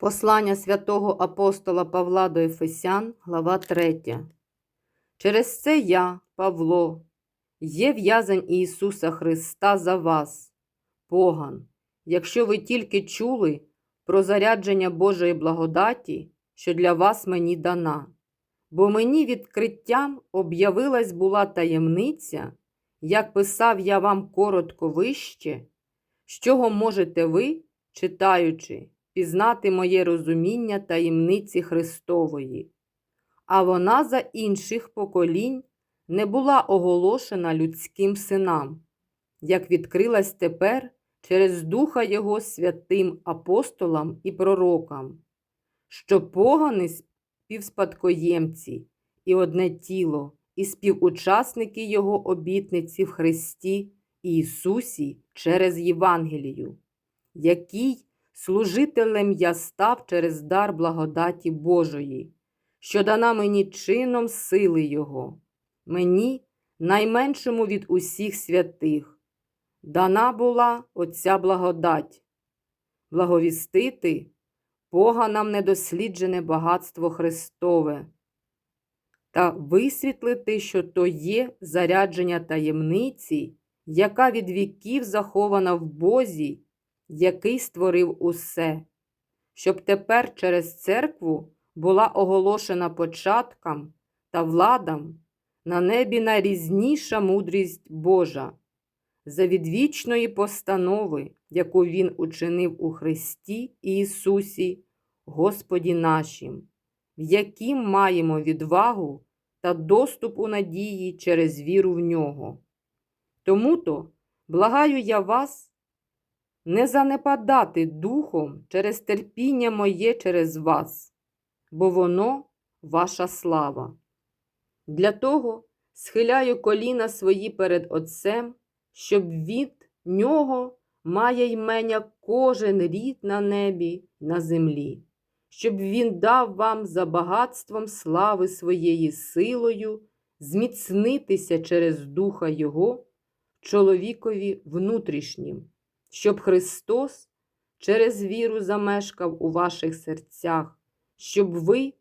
Послання святого апостола Павла до Ефесян, глава 3. Через це я, Павло, є в'язень Ісуса Христа за вас, поган, якщо ви тільки чули про зарядження Божої благодаті, що для вас мені дана. Бо мені відкриттям об'явилась була таємниця, як писав я вам коротко вище, з чого можете ви, читаючи, пізнати моє розуміння таємниці Христової, а вона за інших поколінь не була оголошена людським синам, як відкрилась тепер через Духа Його святим апостолам і пророкам, що погани співспадкоємці і одне тіло, і співучасники Його обітниці в Христі Ісусі через Євангелію, який служителем я став через дар благодаті Божої, що дана мені чином сили Його, мені, найменшому від усіх святих, дана була оця благодать, благовістити поганам недосліджене багатство Христове та висвітлити, що то є зарядження таємниці, яка від віків захована в Бозі який створив усе, щоб тепер через церкву була оголошена початкам та владам на небі найрізніша мудрість Божа, за відвічної постанови, яку Він учинив у Христі Ісусі, Господі нашим, в яким маємо відвагу та доступ у надії через віру в нього. Тому то благаю я вас не занепадати духом через терпіння моє через вас, бо воно ваша слава. Для того схиляю коліна свої перед Отцем, щоб від нього має ймення кожен рід на небі на землі, щоб він дав вам за багатством слави своєї силою зміцнитися через Духа Його чоловікові внутрішнім щоб Христос через віру замешкав у ваших серцях, щоб ви,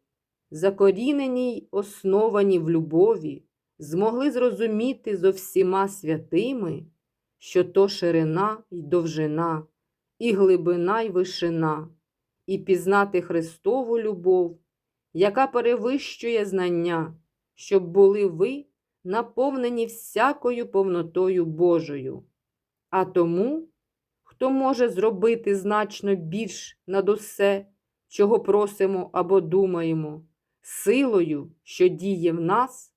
закорінені й основані в любові, змогли зрозуміти зо всіма святими, що то ширина й довжина, і глибина й вишина, і пізнати Христову любов, яка перевищує знання, щоб були ви наповнені всякою повнотою Божою. А тому хто може зробити значно більш над усе, чого просимо або думаємо, силою, що діє в нас,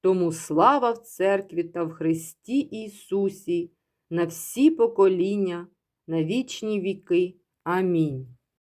тому слава в церкві та в Христі Ісусі на всі покоління, на вічні віки. Амінь.